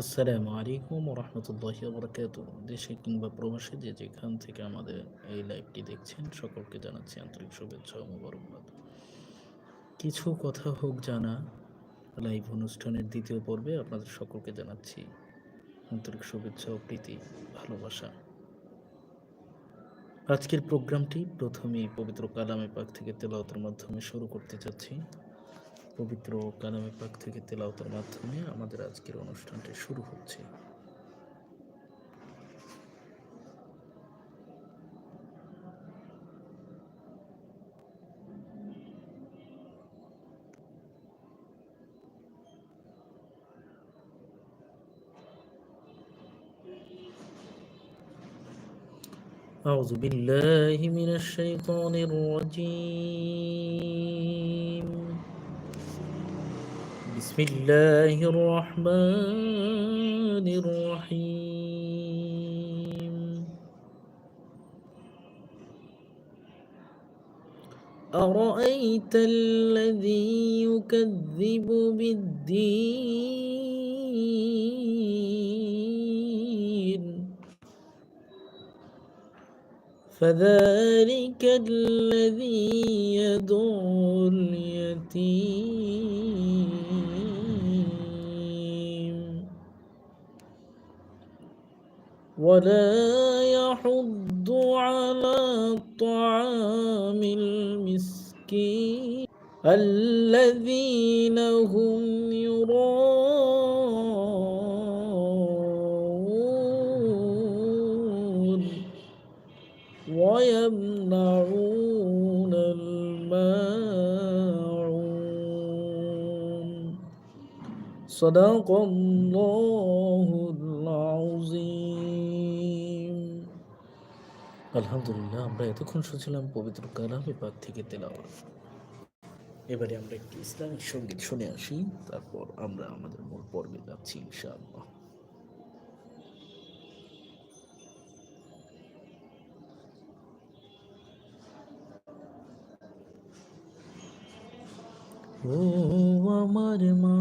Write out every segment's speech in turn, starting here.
আসসালামু আলাইকুম রহমতুল্লাহি বরকাত দেশে কিংবা প্রবাসে যে যেখান থেকে আমাদের এই লাইভটি দেখছেন, সকলকে জানাচ্ছি আন্তরিক শুভেচ্ছা ও মোবারকবাদ। কিছু কথা হোক জানা, লাইভ অনুষ্ঠানের দ্বিতীয় পর্বে আপনাদের সকলকে জানাচ্ছি আন্তরিক শুভেচ্ছা ও প্রীতি, ভালোবাসা। আজকের প্রোগ্রামটি প্রথমেই পবিত্র কালামে পাক থেকে তেলাওয়াতের মাধ্যমে শুরু করতে চাচ্ছি। পবিত্র কালামে পাক থেকে তেলাওয়াতের মাধ্যমে আমাদের আজকের অনুষ্ঠানটি শুরু হচ্ছে أعوذ بالله من الشيطان الرجيم بسم الله الرحمن الرحيم. أرأيت الذي يكذب بالدين؟ فذلك الذي يدعو اليتيم. ولا يحض على طعام المسكين الذين هم يراءون ويمنعون الماعون. صدق الله আলহামদুলিল্লাহ, আমরা এতক্ষণ শুনছিলাম পবিত্র কালামে পাক থেকে তেলাওয়াত। এবারে আমরা একটি ইসলামিক সংগীত শুনে আসি, তারপর আমরা আমাদের মূল পর্বে যাচ্ছি ইনশাআল্লাহ। ও আমার মা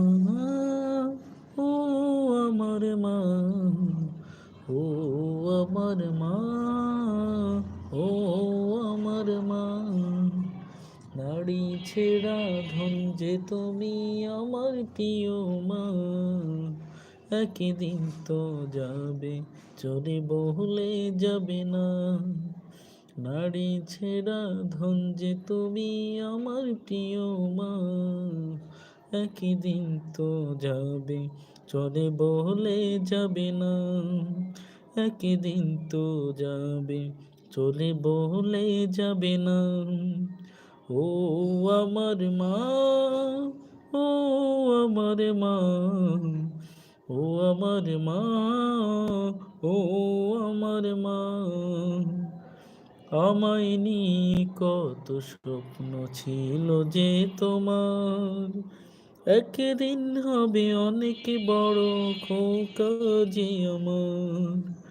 ও আমার মা ও আমার মা। ছেড়া ধন যে তুমি আমার প্রিয় মা, একদিন তো যাবে, চলে বহলে যাবে না। নারী ছেড়া ধন, যে তুমি আমার প্রিয় মা, একদিন তো যাবে, চলে বলে যাবে না। একদিন তো যাবে, চলে বলে যাবে না। ও আমার মা, ও আমার মা, ও আমার মা, ও আমার মা। আমায় কত স্বপ্ন ছিল যে তোমার। একদিন হবে অনেক বড় খোকা যে আমার।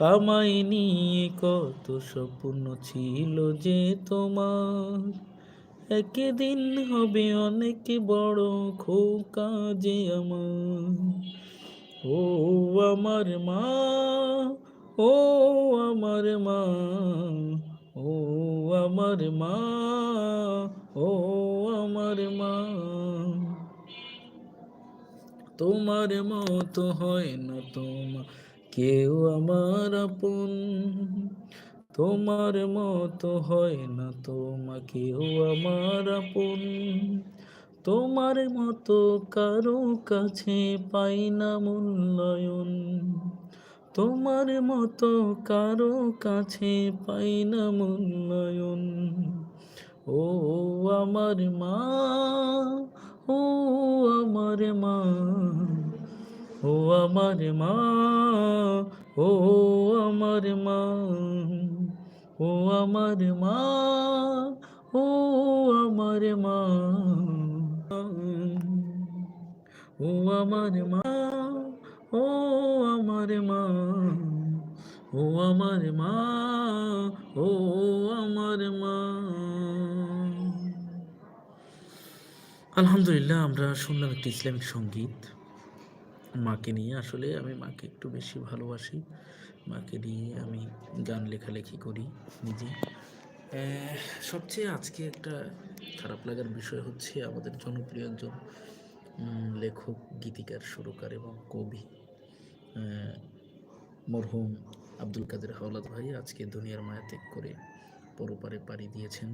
আমায় নিয়ে কত স্বপ্ন ছিল যে তোমার। একদিন হবে অনেক বড় খোকা যে আমার। ও আমার মা, ও আমার মা, ও আমার মা, ও আমার মা। তোমার মতো হয় না তোমা কেউ আমার আপন। তোমার মতো হয় না, তোমা কেউ আমার আপন। তোমার মতো কারও কাছে পাই না মূল্যায়ন। তোমার মতো কারও কাছে পাই না মূল্যায়ন। ও আমার মা, ও আমার মা। ও আমার মা, ও আমার মা, ও আমার মা, ও আমার মা, ও আমার মা, ও আমার মা, ও আমার মা, ও আমার মা। আলহামদুলিল্লাহ, আমরা শুনলাম একটি ইসলামিক সংগীত। মাকে নিয়ে। আসলে আমি মাকে একটু বেশি ভালোবাসি। মাকে নিয়ে আমি গান লেখালেখি করি নিজে। সবচেয়ে আজকে একটা খারাপ লাগার বিষয় হচ্ছে আমাদের জনপ্রিয় একজন লেখক, গীতিকার, সুরকার এবং কবি মরহুম আব্দুল কাদের হাওলাদ ভাই আজকে দুনিয়ার মায়া ত্যাগ করে পরপারে পাড়ি দিয়েছেন।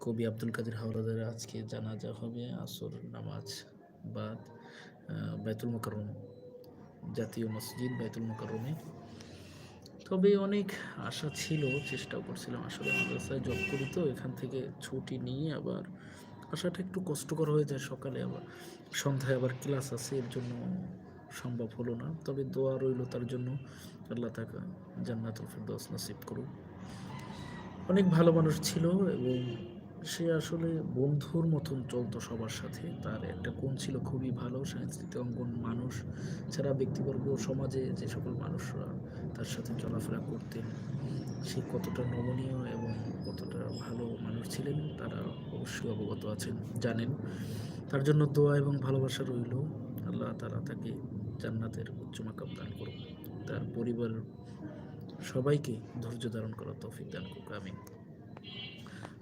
কবি আব্দুল কাদের হাওলাদার আজকে জানাজা হবে আসর, নামাজ, বাদ। বাইতুল মোকাররম, জাতীয় মসজিদ বাইতুল মোকাররমে। তবে অনেক আশা ছিল, চেষ্টাও করছিলাম আসলে মাদ্রাসায় জব করি তো, এখান থেকে ছুটি নিয়ে আবার আসাটা একটু কষ্টকর হয়ে যায় সকালে আবার। সন্ধ্যায় আবার ক্লাস আছে, এর জন্য সম্ভব হলো না। তবে দোয়া রইল তার জন্য। আল্লাহ তাকে জান্নাতুল ফেরদৌস নসিব করুক। অনেক ভালো মানুষ ছিল এবং সে আসলে বন্ধুর মতন চলতো সবার সাথে। তার একটা গুণ ছিল খুবই ভালো, সাংস্কৃতিক অঙ্গন মানুষ ছাড়া ব্যক্তিবর্গ সমাজে যে সকল মানুষরা তার সাথে চলাফেরা করতেন, সে কতটা নমনীয় এবং কতটা ভালো মানুষ ছিলেন তারা অবশ্যই অবগত আছেন, জানেন। তার জন্য দোয়া এবং ভালোবাসা রইল। আল্লাহ তারা তাকে জান্নাতের উচ্চ মাকাম দান করুন তার পরিবার সবাইকে ধৈর্য ধারণ করার তৌফিক দান করুক, আমিন।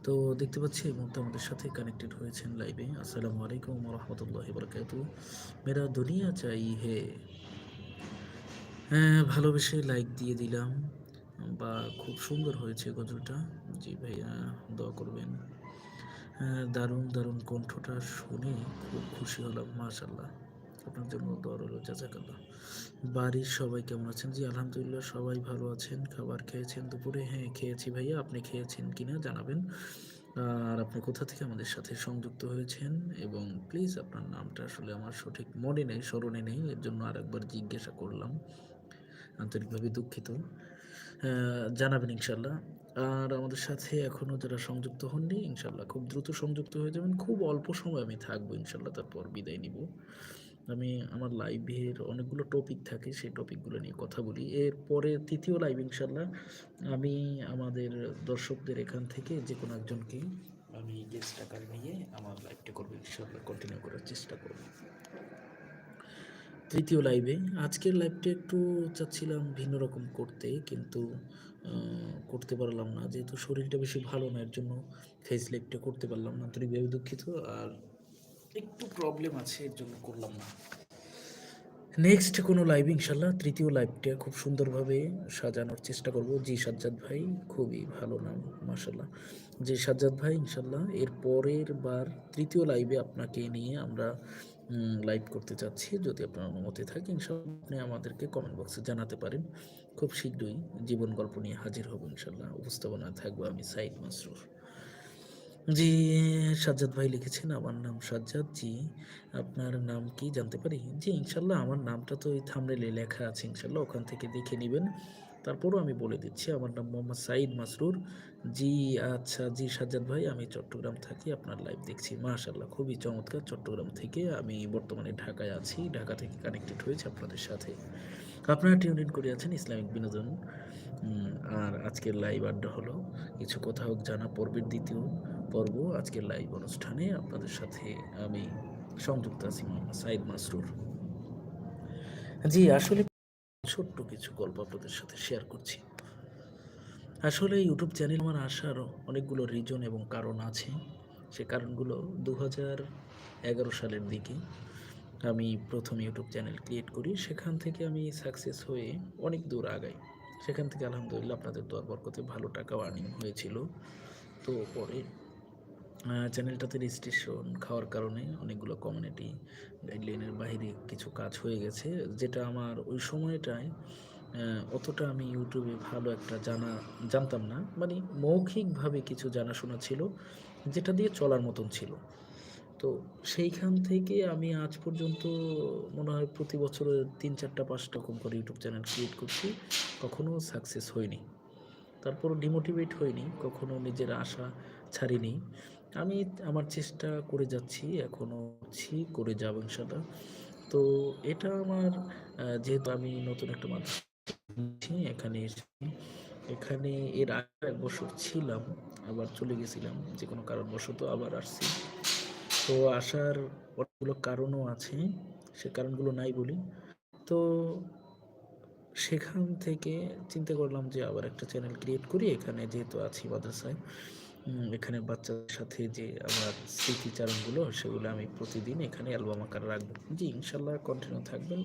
তো দেখতে পাচ্ছি এই মুহূর্তে আমাদের সাথে কানেক্টেড হয়েছেন লাইভে আসসালামু আলাইকুম রহমতুল্লাহ বরকাত মেরা দুনিয়া চাই হে। হ্যাঁ ভালোবেসে লাইক দিয়ে দিলাম। বা খুব সুন্দর হয়েছে গজলটা। জি ভাইয়া দোয়া করবেন। হ্যাঁ, দারুণ দারুণ কণ্ঠটা শুনে খুব খুশি হলাম মাশাল্লাহ আপনার জন্য দোয়া রইল, জাজাকাল্লাহ। বাড়ির সবাই কেমন আছেন? জি, আলহামদুলিল্লাহ, সবাই ভালো আছেন। খাবার খেয়েছেন দুপুরে? হ্যাঁ খেয়েছি ভাইয়া। আপনি খেয়েছেন কিনা জানাবেন। আর আপনি কোথা থেকে আমাদের সাথে সংযুক্ত হয়েছেন? এবং প্লিজ আপনার নামটা আসলে আমার সঠিক মনে নেই, স্মরণে নেই। এর জন্য আরেকবার জিজ্ঞাসা করলাম। আন্তরিকভাবে দুঃখিত। জানাবেন ইনশাল্লাহ আর আমাদের সাথে এখনও যারা সংযুক্ত হননি ইনশাল্লাহ খুব দ্রুত সংযুক্ত হয়ে যাবেন। খুব অল্প সময় আমি থাকব ইনশাল্লাহ তারপর বিদায় নিব। আমি আমার লাইভের অনেকগুলো টপিক থাকে, সেই টপিকগুলো নিয়ে কথা বলি। এরপরে তৃতীয় লাইভ ইনশাল্লাহ আমি আমাদের দর্শকদের এখান থেকে যে কোনো একজনকে আমি গেস্ট আকারে নিয়ে আমার লাইভটা করব ইনশাল্লাহ কন্টিনিউ করার চেষ্টা করব। তৃতীয় লাইভে আজকের লাইভটা একটু চাচ্ছিলাম ভিন্ন রকম করতে, কিন্তু করতে পারলাম না, যেহেতু শরীরটা বেশি ভালো না, এর জন্য ফেস লাইভটা করতে পারলাম না আন্তরিকভাবে দুঃখিত, আর একটু প্রবলেম আছে, এর জন্য করলাম না। নেক্সট কোনো লাইভ ইনশাল্লাহ, তৃতীয় লাইভটা খুব সুন্দরভাবে সাজানোর চেষ্টা করব। জি সাজ্জাদ ভাই, খুবই ভালো নাম মাশাল্লাহ জি সাজ্জাদ ভাই, ইনশাল্লাহ এর পরের বার তৃতীয় লাইভে আপনাকে নিয়ে আমরা লাইভ করতে চাচ্ছি। যদি আপনার অনুমতি থাকে, ইনশাল্লাহ আপনি আমাদেরকে কমেন্ট বক্সে জানাতে পারেন। খুব শীঘ্রই জীবন গল্প নিয়ে হাজির হব ইনশাল্লাহ। উপস্থাপনায় থাকব আমি সাইদ মাসরুর। জি, সাজ্জাদ ভাই লিখেছেন, আমার নাম সাজ্জাদ, জি। আপনার নাম কি জানতে পারি? জি, ইনশাল্লাহ, আমার নামটা তো ওই থামনেলে লেখা আছে, ইনশাল্লাহ, ওখান থেকে দেখে নেবেন। তারপরও আমি বলে দিচ্ছি, আমার নাম মোহাম্মদ সাইদ মাসরুর। জি আচ্ছা জি, সাজ্জাদ ভাই, আমি চট্টগ্রাম থাকি, আপনার লাইভ দেখছি। মাশাল্লাহ খুবই চমৎকার, চট্টগ্রাম থেকে আমি বর্তমানে ঢাকায় আছি, ঢাকা থেকে কানেক্টেড হয়েছে আপনাদের সাথে। আপনারা টিউন ইন করে আছেন ইসলামিক বিনোদন। আর আজকের লাইভ আড্ডা হলো, কিছু কথা হোক জানা পর্বের দ্বিতীয়। পর্ব আজকের লাইভ অনুষ্ঠানে আপনাদের সাথে আমি সংযুক্ত আছি মোহাম্মদ সাইদ মাসরুর। জি, আসলে ছোট্ট কিছু গল্প আপনাদের সাথে শেয়ার করছি। আসলে ইউটিউব চ্যানেল আমার আসার অনেকগুলো রিজন এবং কারণ আছে। সে কারণগুলো দু হাজার এগারো সালের দিকে আমি প্রথম ইউটিউব চ্যানেল ক্রিয়েট করি। সেখান থেকে আমি সাকসেস হয়ে অনেক দূর আগাই। সেখান থেকে আলহামদুলিল্লাহ আপনাদের দোয়ার বরকতে ভালো টাকা আর্নিং হয়েছিল। তো পরে চ্যানেলটাতে রেজিস্ট্রেশন খাওয়ার কারণে অনেকগুলো কমিউনিটি গাইডলাইনের বাইরে কিছু কাজ হয়ে গেছে, যেটা আমার ওই সময়টায় অতটা আমি ইউটিউবে ভালো একটা জানা, জানতাম না। মানে মৌখিকভাবে কিছু জানাশোনা ছিল, যেটা দিয়ে চলার মতন ছিল। তো সেইখান থেকে আমি আজ পর্যন্ত মনে হয় প্রতি বছর তিন চারটা পাঁচটা কম করে ইউটিউব চ্যানেল ক্রিয়েট করছি, কখনো সাকসেস হয়নি। তারপরও ডিমোটিভেট হয়নি কখনো নিজের আশা ছাড়িনি। আমি আমার চেষ্টা করে যাচ্ছি এখনও ছি করে যাব ইনশাল্লাহ তো এটা আমার যেহেতু আমি নতুন একটা মাধ্যম এখানে এখানে এর আগে এক বছর ছিলাম, আবার চলে গেছিলাম, যে কোনো কারণবশত আবার আসছি। তো আসার অনেকগুলো কারণও আছে, সে কারণগুলো নাই বলি। তো সেখান থেকে চিন্তা করলাম যে আবার একটা চ্যানেল ক্রিয়েট করি। এখানে যেহেতু আছি মাদ্রাসায় এখানে বাচ্চাদের সাথে যে আমার স্মৃতিচারণগুলো, সেগুলো আমি প্রতিদিন এখানে অ্যালবাম আকার রাখব। জি, ইনশাল্লাহ কন্টিনিউ থাকবেন।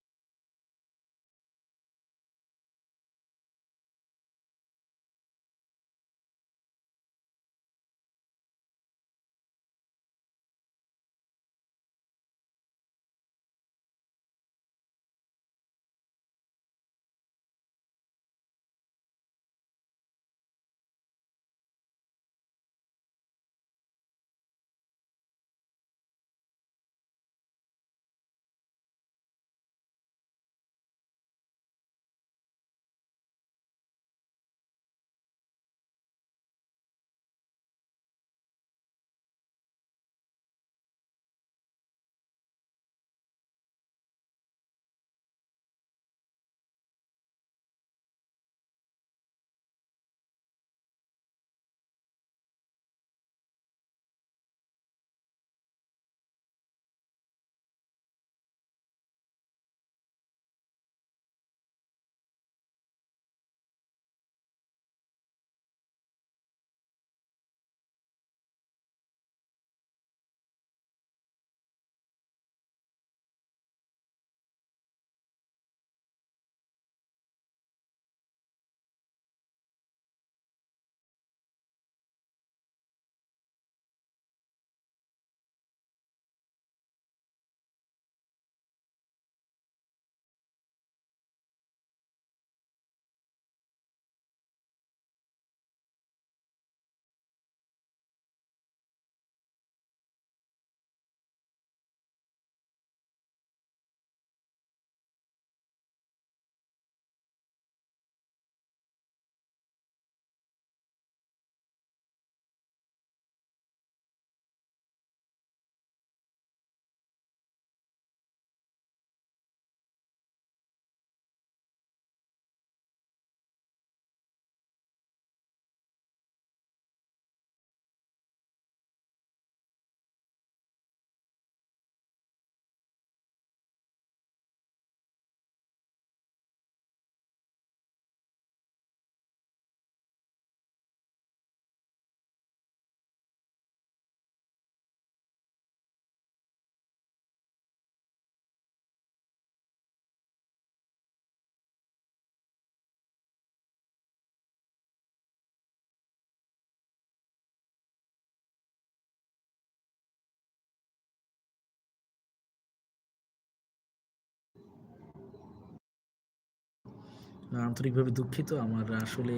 আন্তরিকভাবে দুঃখিত। আমার আসলে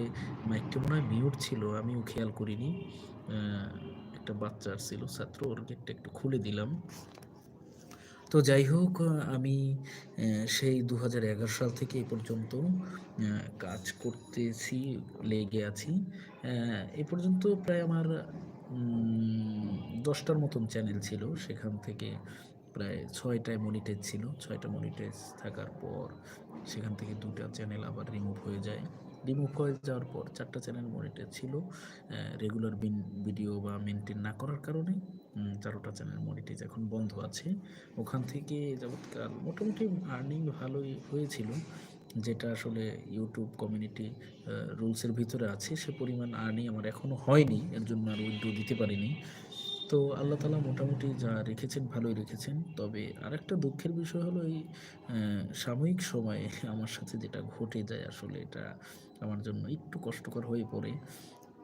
মাইকটা মনে হয় মিউট ছিল, আমিও খেয়াল করিনি। একটা বাচ্চা ছিল ছাত্র, ওর গেটটা একটু খুলে দিলাম। তো যাই হোক, আমি সেই দু হাজার এগারো সাল থেকে এ পর্যন্ত কাজ করতেছি, লেগে আছি। এ পর্যন্ত প্রায় আমার দশটার মতন চ্যানেল ছিল। সেখান থেকে প্রায় ছয়টায় মনিটাইজ ছিল। ছয়টা মনিটাইজ থাকার পর সেখান থেকে দুটা চ্যানেল আবার রিমুভ হয়ে যায়। রিমুভ হয়ে যাওয়ার পর চারটা চ্যানেল মনিটাইজ ছিল রেগুলার বিন ভিডিও বা মেনটেন না করার কারণে চারোটা চ্যানেল মনিটাইজ এখন বন্ধ আছে। ওখান থেকে যাবৎকাল মোটামুটি আর্নিং ভালোই হয়েছিল, যেটা আসলে ইউটিউব কমিউনিটি রুলসের ভিতরে আছে। সে পরিমাণ আর্নিং আমার এখনও হয়নি, এর জন্য আর উইড্রো দিতে পারিনি। তো আল্লাহ তালা মোটামুটি যা রেখেছেন ভালোই রেখেছেন। তবে আরেকটা দুঃখের বিষয় হলো এই সাময়িক সময়ে আমার সাথে যেটা ঘটে যায় আসলে এটা আমার জন্য একটু কষ্টকর হয়ে পড়ে।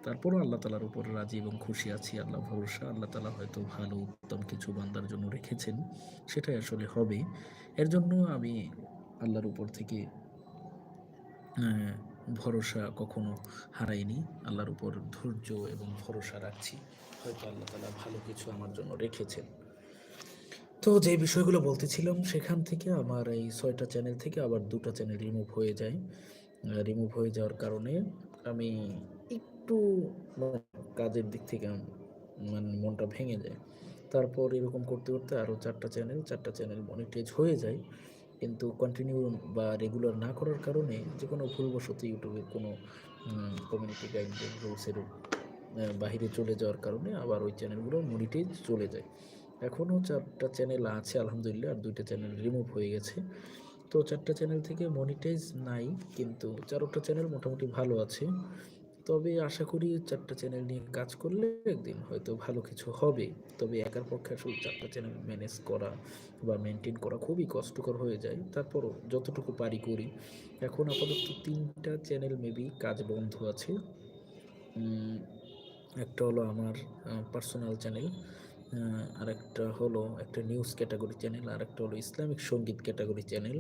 তারপরও আল্লাহ তালার উপর রাজি এবং খুশি আছি, আল্লাহ ভরসা, আল্লাহ তালা হয়তো ভালো উত্তম কিছু বান্দার জন্য রেখেছেন, সেটাই আসলে হবে। এর জন্য আমি আল্লাহর উপর থেকে ভরসা কখনো হারাইনি, আল্লাহর উপর ধৈর্য এবং ভরসা রাখছি। হয়তো আল্লাহ তালা ভালো কিছু আমার জন্য রেখেছেন। তো যে বিষয়গুলো বলতেছিলাম, সেখান থেকে আমার এই ছয়টা চ্যানেল থেকে আবার দুটা চ্যানেল রিমুভ হয়ে যায়। রিমুভ হয়ে যাওয়ার কারণে আমি একটু কাজের দিক থেকে মানে মনটা ভেঙে যায়। তারপর এরকম করতে করতে আরও চারটা চ্যানেল চারটা চ্যানেল মনিটাইজ হয়ে যায়। কিন্তু কন্টিনিউ বা রেগুলার না করার কারণে যে কোনো ভুলবশত ইউটিউবের কোনো কমিউনিটি গাইড রুলসের বাহিরে চলে যাওয়ার কারণে আবার ওই চ্যানেলগুলো মনিটাইজ চলে যায়। এখনও চারটা চ্যানেল আছে আলহামদুলিল্লাহ, আর দুইটা চ্যানেল রিমুভ হয়ে গেছে। তো চারটা চ্যানেল থেকে মনিটাইজ নাই, কিন্তু চারোটা চ্যানেল মোটামুটি ভালো আছে। তবে আশা করি চারটা চ্যানেল নিয়ে কাজ করলে একদিন হয়তো ভালো কিছু হবে। তবে একার পক্ষে আসলে চারটা চ্যানেল ম্যানেজ করা বা মেনটেন করা খুবই কষ্টকর হয়ে যায়। তারপরও যতটুকু পারি করি। এখন আপাতত তিনটা চ্যানেল মেবি কাজ বন্ধ আছে। একটা হলো আমার পার্সোনাল চ্যানেল আর একটা হলো একটা নিউজ ক্যাটাগরি চ্যানেল আর একটা হলো ইসলামিক সংগীত ক্যাটাগরি চ্যানেল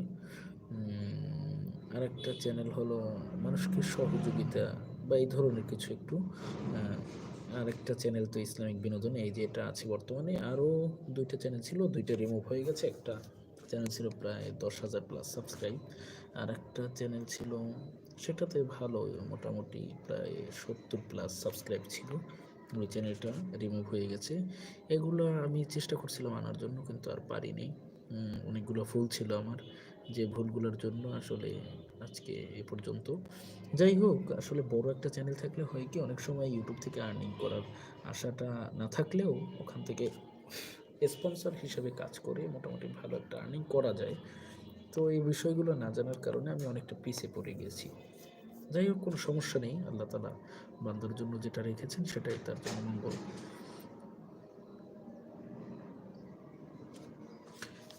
আর একটা চ্যানেল হলো মানুষকে সহযোগিতা বা এই ধরনের কিছু একটু আহ, আর একটা চ্যানেল তো ইসলামিক বিনোদন এই যে এটা আছে বর্তমানে আরও দুইটা চ্যানেল ছিল দুইটা রিমুভ হয়ে গেছে একটা চ্যানেল ছিল প্রায় দশ হাজার প্লাস সাবস্ক্রাইব আর একটা চ্যানেল ছিল সেটাতে ভালো মোটামুটি প্রায় সত্তর প্লাস সাবস্ক্রাইব ছিল। ওই চ্যানেলটা রিমুভ হয়ে গেছে। এগুলো আমি চেষ্টা করছিলাম আনার জন্য, কিন্তু আর পারিনি। অনেকগুলো ভুল ছিল আমার। যে ভুলগুলোর জন্য আসলে আজকে এ পর্যন্ত। যাই হোক, আসলে বড় একটা চ্যানেল থাকলে হয় কি, অনেক সময় ইউটিউব থেকে আর্নিং করার আশাটা না থাকলেও ওখান থেকে স্পন্সর হিসেবে কাজ করে মোটামুটি ভালো একটা আর্নিং করা যায়। তো এই বিষয়গুলো না জানার কারণে আমি অনেকটা পিছিয়ে পড়ে গেছি। যাই হোক, কোনো সমস্যা নেই, আল্লাহ তালা বান্দার জন্য যেটা রেখেছেন সেটাই তার জন্য মঙ্গল।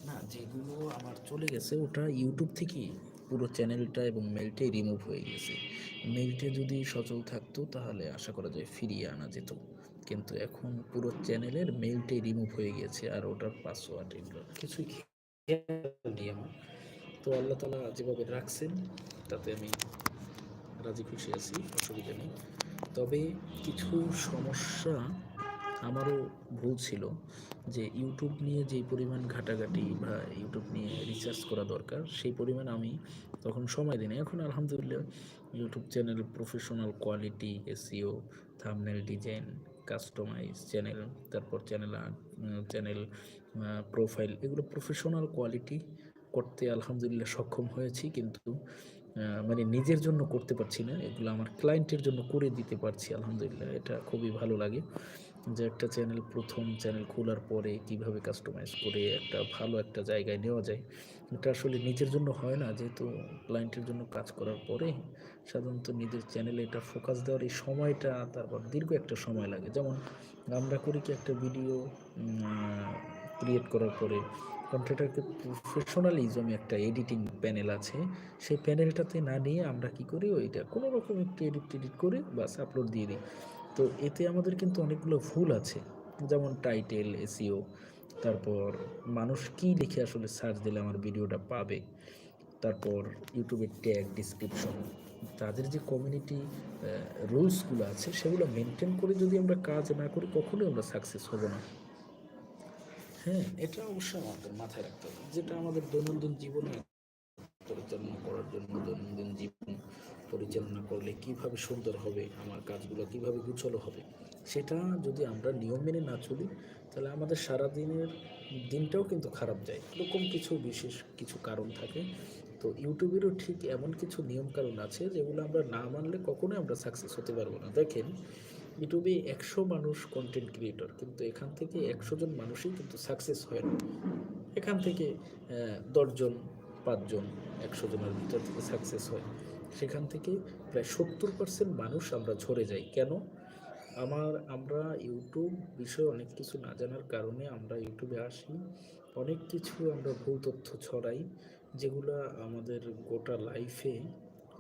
না, যেগুলো আমার চলে গেছে, ওটা ইউটিউব থেকেই পুরো চ্যানেলটা এবং মেলটাই রিমুভ হয়ে গেছে। মেলটা যদি সচল থাকতো, তাহলে আশা করা যায় ফিরিয়ে আনা যেত। কিন্তু এখন পুরো চ্যানেলের মেলটাই রিমুভ হয়ে গেছে, আর ওটার পাসওয়ার্ড এগুলো কিছুই আমার। তো আল্লাহ তালা যেভাবে রাখছেন, তাতে আমি রাজি খুশি আছি, অসুবিধা নেই। তবে কিছু সমস্যা আমারও ভুল ছিল যে ইউটিউব নিয়ে যে পরিমাণ ঘাটাঘাটি বা ইউটিউব নিয়ে রিসার্চ করা দরকার, সেই পরিমাণ আমি তখন সময় দিই এখন আলহামদুলিল্লাহ YouTube channel professional quality SEO thumbnail design customize channel তারপর চ্যানেল আর্ট চ্যানেল প্রোফাইল এগুলো প্রফেশনাল কোয়ালিটি করতে আলহামদুলিল্লাহ সক্ষম হয়েছি, কিন্তু মানে নিজের জন্য করতে পারছি না। এগুলো আমার ক্লায়েন্টের জন্য করে দিতে পারছি আলহামদুলিল্লাহ। এটা খুবই ভালো লাগে যে একটা চ্যানেল প্রথম চ্যানেল খোলার পরে কীভাবে কাস্টমাইজ করে একটা ভালো একটা জায়গায় নেওয়া যায়। এটা আসলে নিজের জন্য হয় না, যেহেতু ক্লায়েন্টের জন্য কাজ করার পরে সাধারণত নিজের চ্যানেলে এটা ফোকাস দেওয়ার এই সময়টা, তারপর দীর্ঘ একটা সময় লাগে। যেমন আমরা করি কি একটা ভিডিও ক্রিয়েট করার পরে কন্টেন্টারকে প্রফেশনালিজমে একটা এডিটিং প্যানেল আছে। সেই প্যানেলটাতে না নিয়ে আমরা কি করি, ওইটা কোনো রকম একটু এডিট টেডিট করে বাস আপলোড দিয়ে দিই। তো এতে আমাদের কিন্তু অনেকগুলো ভুল আছে, যেমন টাইটেল এসিও তারপর মানুষ কি লিখে আসলে সার্চ দিলে আমার ভিডিওটা পাবে, তারপর ইউটিউবের ট্যাগ ডিসক্রিপশন তাদের যে কমিউনিটি রুলসগুলো আছে, সেগুলো মেনটেন করে যদি আমরা কাজ না করি, কখনোই আমরা সাকসেস হব না। হ্যাঁ এটা অবশ্যই আমাদের মাথায় রাখতে হবে। যেটা আমাদের দৈনন্দিন জীবনে পরিচালনা করার জন্য, দৈনন্দিন জীবন পরিচালনা করলে কীভাবে সুন্দর হবে, আমার কাজগুলো কীভাবে গুছালো হবে, সেটা যদি আমরা নিয়ম মেনে না চলি, তাহলে আমাদের সারা দিনের দিনটাও কিন্তু খারাপ যায়। এরকম কিছু বিশেষ কিছু কারণ থাকে। তো ইউটিউবেরও ঠিক এমন কিছু নিয়ম কারণ আছে যেগুলো আমরা না মানলে কখনোই আমরা সাকসেস হতে পারব না। দেখেন ইউটিউবে একশো মানুষ কন্টেন্ট ক্রিয়েটর কিন্তু এখান থেকে একশো জন মানুষই কিন্তু সাকসেস হয় না। এখান থেকে দশজন পাঁচজন একশো জনের ভিতর থেকে সাকসেস হয়। সেখান থেকে প্রায় সত্তর পার্সেন্ট মানুষ আমরা ঝরে যাই। কেন? আমার, আমরা ইউটিউব বিষয়ে অনেক কিছু না জানার কারণে আমরা ইউটিউবে আসি। অনেক কিছু আমরা ভুল তথ্য ছড়াই, যেগুলো আমাদের গোটা লাইফে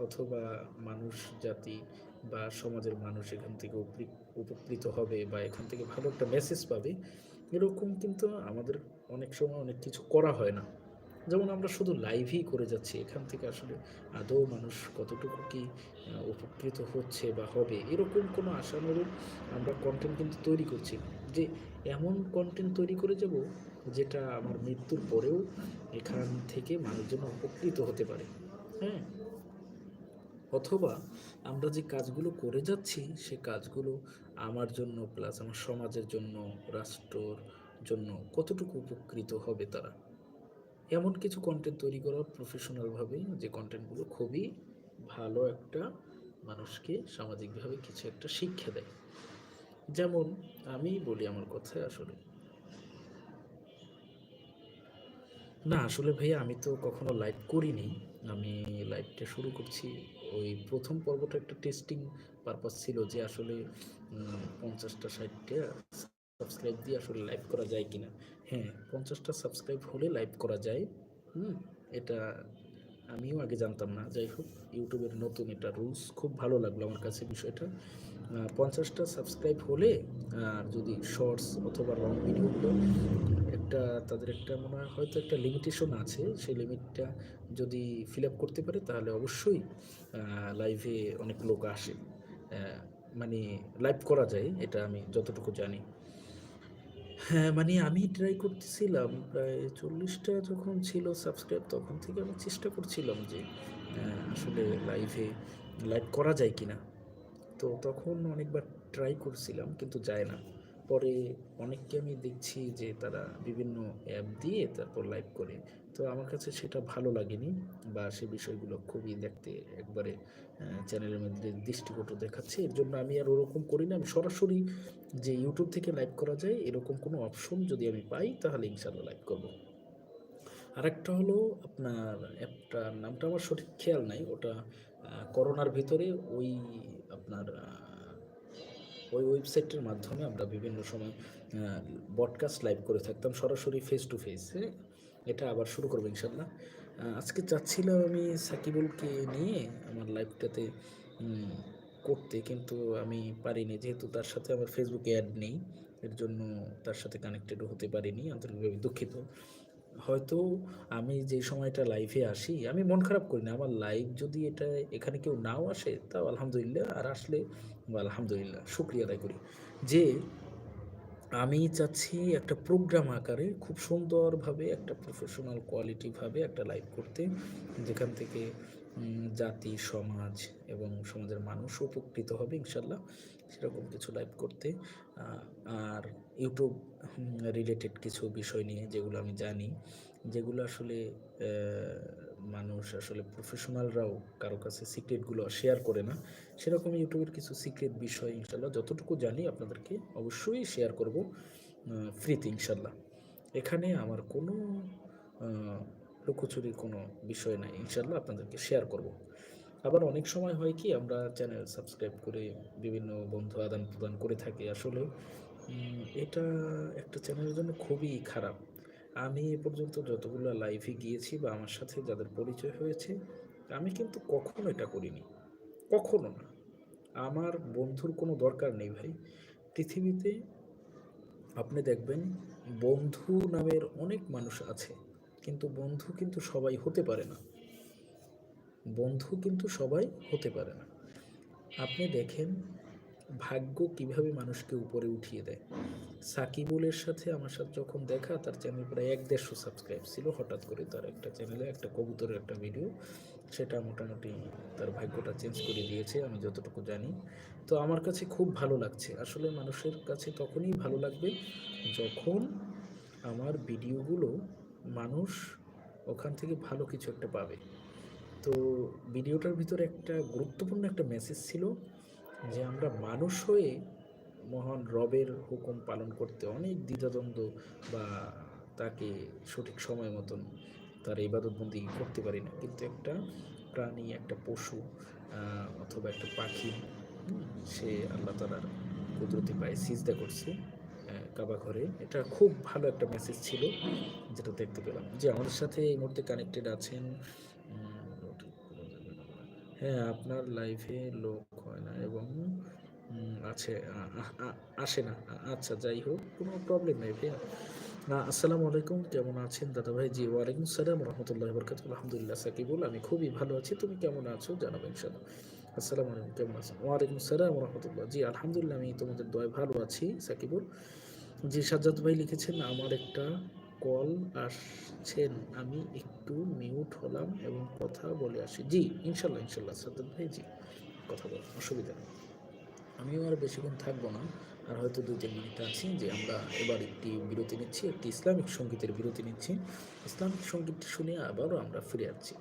অথবা মানুষ, জাতি বা সমাজের মানুষ এখান থেকে উপকৃ- উপকৃত হবে বা এখান থেকে ভালো একটা মেসেজ পাবে, এরকম কিন্তু আমাদের অনেক সময় অনেক কিছু করা হয় না। যেমন আমরা শুধু লাইভই করে যাচ্ছি, এখান থেকে আসলে আদৌ মানুষ কতটুকু কি উপকৃত হচ্ছে বা হবে, এরকম কোনো আশানুরূপ আমরা কন্টেন্ট কিন্তু তৈরি করছি যে এমন কন্টেন্ট তৈরি করে যাব যেটা আমার মৃত্যুর পরেও এখান থেকে মানুষজন উপকৃত হতে পারে। হ্যাঁ? অথবা আমরা যে কাজগুলো করে যাচ্ছি, সে কাজগুলো আমার জন্য প্লাস আমার সমাজের জন্য, রাষ্ট্রর জন্য কতটুকু উপকৃত হবে তারা? এমন কিছু কন্টেন্ট তৈরি করা প্রফেশনালভাবে যে কন্টেন্টগুলো খুবই ভালো একটা মানুষকে সামাজিকভাবে কিছু একটা শিক্ষা দেয়। যেমন আমি বলি আমার কথায় আসলে। না, আসলে ভাইয়া আমি তো কখনো লাইভ করিনি। আমি লাইভটা শুরু করছি ওই প্রথম পর্বটা একটা টেস্টিং পারপাস ছিল যে আসলে পঞ্চাশটা ষাটটা সাবস্ক্রাইব দিয়ে আসলে লাইভ করা যায় কিনা। হ্যাঁ পঞ্চাশটা সাবস্ক্রাইব হলে লাইভ করা যায়। হুম, এটা আমিও আগে জানতাম না। যাই হোক ইউটিউবের নতুন এটা রুলস খুব ভালো লাগল আমার কাছে বিষয়টা। পঞ্চাশটা সাবস্ক্রাইব হলে, আর যদি শর্টস অথবা লং ভিডিওগুলো একটা তাদের একটা মনে হয় হয়তো একটা লিমিটেশন আছে। সেই লিমিটটা যদি ফিল আপ করতে পারে, তাহলে অবশ্যই লাইভে অনেক লোক আসে। মানে লাইভ করা যায়, এটা আমি যতটুকু জানি। হ্যাঁ মানে আমি ট্রাই করতেছিলাম প্রায় চল্লিশটা যখন ছিল সাবস্ক্রাইব তখন থেকে আমি চেষ্টা করছিলাম যে আসলে লাইভে লাইভ করা যায় কি না তো তখন অনেকবার ট্রাই করছিলাম, কিন্তু যায় না। পরে অনেককে আমি দেখছি যে তারা বিভিন্ন অ্যাপ দিয়ে তারপর লাইভ করে। তো আমার কাছে সেটা ভালো লাগেনি বা সে বিষয়গুলো খুবই দেখতে একবারে চ্যানেলের মধ্যে দৃষ্টিকটু দেখাচ্ছে। এর জন্য আমি আর ওরকম করি না। আমি সরাসরি যে ইউটিউব থেকে লাইভ করা যায়, এরকম কোনো অপশন যদি আমি পাই, তাহলে ইনশাল্লাহ লাইভ করব। আরেকটা হলো আপনার অ্যাপটার নামটা আমার সঠিক খেয়াল নাই। ওটা করোনার ভিতরে ওই আপনার ওই ওয়েবসাইটের মাধ্যমে আমরা বিভিন্ন সময় বডকাস্ট লাইভ করে থাকতাম, সরাসরি ফেস টু ফেস হ্যাঁ? এটা আবার শুরু করব ইনশাল্লাহ আজকে চাচ্ছিলাম আমি সাকিবুলকে নিয়ে আমার লাইভটাতে করতে, কিন্তু আমি পারিনি। যেহেতু তার সাথে আমার ফেসবুকে অ্যাড নেই, এর জন্য তার সাথে কানেক্টেড হতে পারিনি, আন্তরিকভাবে দুঃখিত। হয়তো আমি যে সময়টা লাইভে আসি, আমি মন খারাপ করি না। আমার লাইভ যদি এটা এখানে কেউ নাও আসে, তাও আলহামদুলিল্লাহ, আর আসলে, আলহামদুলিল্লাহ, শুক্রিয়া আদায় করি। যে আমি চাচ্ছি একটা প্রোগ্রাম আকারে খুব সুন্দরভাবে, একটা প্রফেশনাল কোয়ালিটিভাবে একটা লাইভ করতে। যেখান থেকে জাতি, সমাজ এবং সমাজের মানুষ উপকৃত হবে ইনশাল্লাহ সেরকম কিছু লাইভ করতে। আর ইউটিউব রিলেটেড কিছু বিষয় নিয়ে যেগুলো আমি জানি, যেগুলো আসলে মানুষ আসলে প্রফেশনালরাও কারও কাছে সিক্রেটগুলো শেয়ার করে না। সেরকম ইউটিউবের কিছু সিক্রেট বিষয় ইনশাল্লাহ যতটুকু জানি আপনাদেরকে অবশ্যই শেয়ার করব ফ্রিতে ইনশাল্লাহ। এখানে আমার কোনো লুকোচুরির কোনো বিষয় নাই, ইনশাল্লাহ আপনাদেরকে শেয়ার করব। আবার অনেক সময় হয় কি আমরা চ্যানেল সাবস্ক্রাইব করে বিভিন্ন বন্ধু আদান প্রদান করে থাকি। আসলে এটা একটা চ্যানেলের জন্য খুবই খারাপ। আমি এ পর্যন্ত যতগুলো লাইভে গিয়েছি বা আমার সাথে যাদের পরিচয় হয়েছে, আমি কিন্তু কখনো এটা করিনি। কখনো না। আমার বন্ধুর কোনো দরকার নেই ভাই। পৃথিবীতে আপনি দেখবেন, বন্ধু নামের অনেক মানুষ আছে, কিন্তু বন্ধু কিন্তু সবাই হতে পারে না। বন্ধু কিন্তু সবাই হতে পারে না। আপনি দেখেন ভাগ্য কীভাবে মানুষকে উপরে উঠিয়ে দেয়? সাকিবুলের সাথে আমার সাথে যখন দেখা, তার চ্যানেল প্রায় এক দেড়শো সাবস্ক্রাইব ছিল। হঠাৎ করে তার একটা চ্যানেলে একটা কবুতরের একটা ভিডিও সেটা মোটামুটি তার ভাগ্যটা চেঞ্জ করে দিয়েছে, আমি যতটুকু জানি। তো আমার কাছে খুব ভালো লাগছে। আসলে মানুষের কাছে তখনই ভালো লাগবে যখন আমার ভিডিওগুলো মানুষ ওখান থেকে ভালো কিছু একটা পাবে। তো ভিডিওটার ভিতরে একটা গুরুত্বপূর্ণ একটা মেসেজ ছিল যে আমরা মানুষ হয়ে মহান রবের হুকুম পালন করতে অনেক দ্বিধাদ্বন্দ্ব বা তাকে সঠিক সময় মতন তার ইবাদতবন্দি করতে পারি না। কিন্তু একটা প্রাণী, একটা পশু অথবা একটা পাখি সে আল্লাহ তালার কুদরতি পায়ে সিজদা করছে কাবা ঘরে। এটা খুব ভালো একটা মেসেজ ছিল যেটা দেখতে পেলাম। যে আমাদের সাথে এই মুহূর্তে কানেক্টেড আছেন হ্যাঁ আপনার লাইফে লোক হয় না এবং আছে আসে না। আচ্ছা যাই হোক, কোনো প্রবলেম নেই ভাইয়া। না, আসসালামু আলাইকুম, কেমন আছেন? দাদা ভাই জি ওয়ালাইকুম সালাম, রহমতুল্লাহ বরকাত আলহামদুলিল্লাহ, সাকিবুল, আমি খুবই ভালো আছি। তুমি কেমন আছো? জানাব ইনশাল্লাহ আসসালামু আলাইকুম, কেমন আছেন? ওয়ালাইকুম সালাম রহমতুল্লাহ। জি, আলহামদুলিল্লাহ, আমি তোমাদের দয় ভালো আছি, সাকিবুল। জি, সাজ্জাদ ভাই লিখেছেন, আমার একটা কল আসছেন, আমি একটু মিউট হলাম এবং কথা বলে আসি। জি, ইনশাল্লাহ ইনশাল্লাহ সাজ্জাদ ভাই, জি, কথা বল অসুবিধা নেই। আমিও আর বেশিক্ষণ থাকব না, আর হয়তো দুই তিন মিনিট আছি যে আমরা এবার একটি বিরতি নিচ্ছি, একটি ইসলামিক সঙ্গীতের বিরতি নিচ্ছি। ইসলামিক সঙ্গীতটি শুনে আবারও আমরা ফিরে আসছি।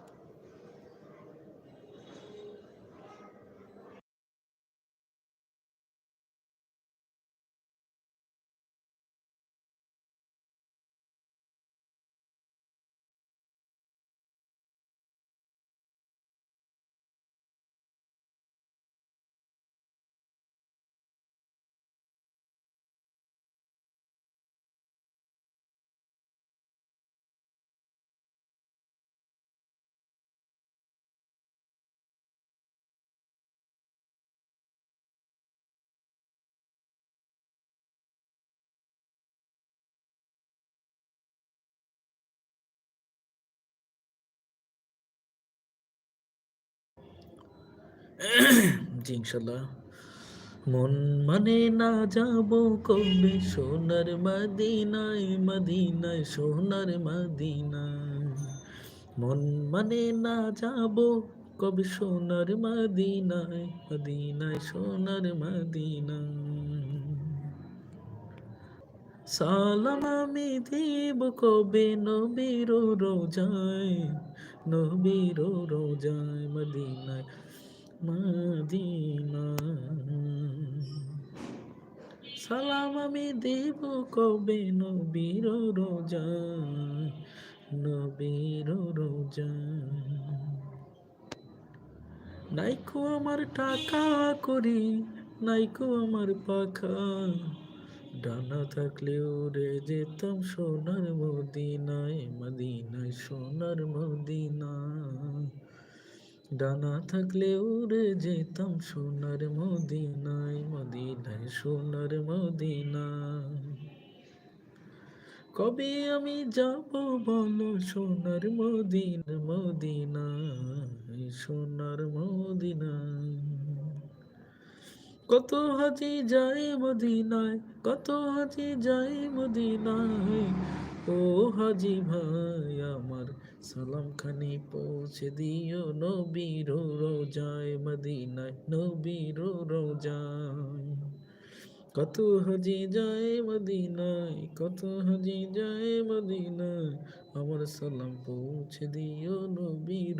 জি ইনশাল্লাহ মন মানে না যাব কবে? সোনার মদিনায় মদিনায়, সোনার মদিনায়। মন মানে না যাব কবে? সোনার মদিনায় মদিনায়, সোনার মদিনায়। সালাম আমি দিব কবে? নবীর রোজায় নবীর রোজায়, মদিনায়। মদিনা। সালাম আমি দেব কবে নবীর রোজায় নবীর রোজায় নাইকো আমার টাকা করি, নাইকো আমার পাখা। ডানা থাকলে উড়ে যেতাম সোনার মদিনায় মদিনায় সোনার মদিনায় ডানা থাকলে উড়ে যেতাম সোনার মদিনায় মদিনায় সোনার মদিনায়। কবে আমি যাব বলো সোনার মদিন, মদিনায় সোনার মদিনায়? কত হাজি যায় মদিনায়, কত হাজি যায় মদিনায়? ও হাজি ভাই, আমার সালাম খানি পৌঁছে দিও নবীর রোজায় মদিনায়, নবীর রোজায়। কত হাজি যায় মদিনায়, কত হাজি যায় মদিনায়, আমার সালাম পৌঁছে দিও নবীর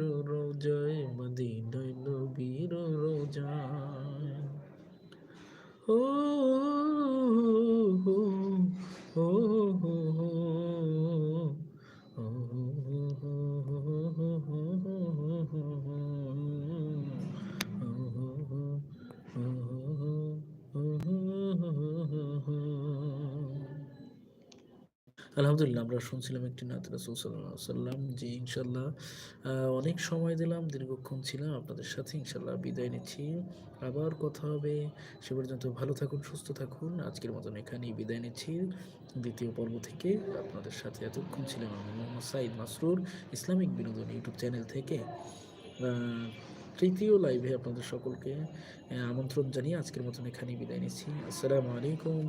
আমরা শুনছিলাম একটি নাত রাসুল সাল্লাম যে ইনশাল্লাহ অনেক সময় দিলাম, দীর্ঘক্ষণ ছিলাম আপনাদের সাথে ইনশাল্লাহ বিদায় নিচ্ছি। আবার কথা হবে। সে পর্যন্ত ভালো থাকুন, সুস্থ থাকুন। আজকের মতন এখানেই বিদায় নিচ্ছি। দ্বিতীয় পর্ব থেকে আপনাদের সাথে এতক্ষণ ছিলাম আমি মোহাম্মদ সাইদ মাসরুর, ইসলামিক বিনোদন ইউটিউব চ্যানেল থেকে। তৃতীয় লাইভে আপনাদের সকলকে আমন্ত্রণ জানিয়ে আজকের মতন এখানেই বিদায় নিচ্ছি। আসসালামু আলাইকুম।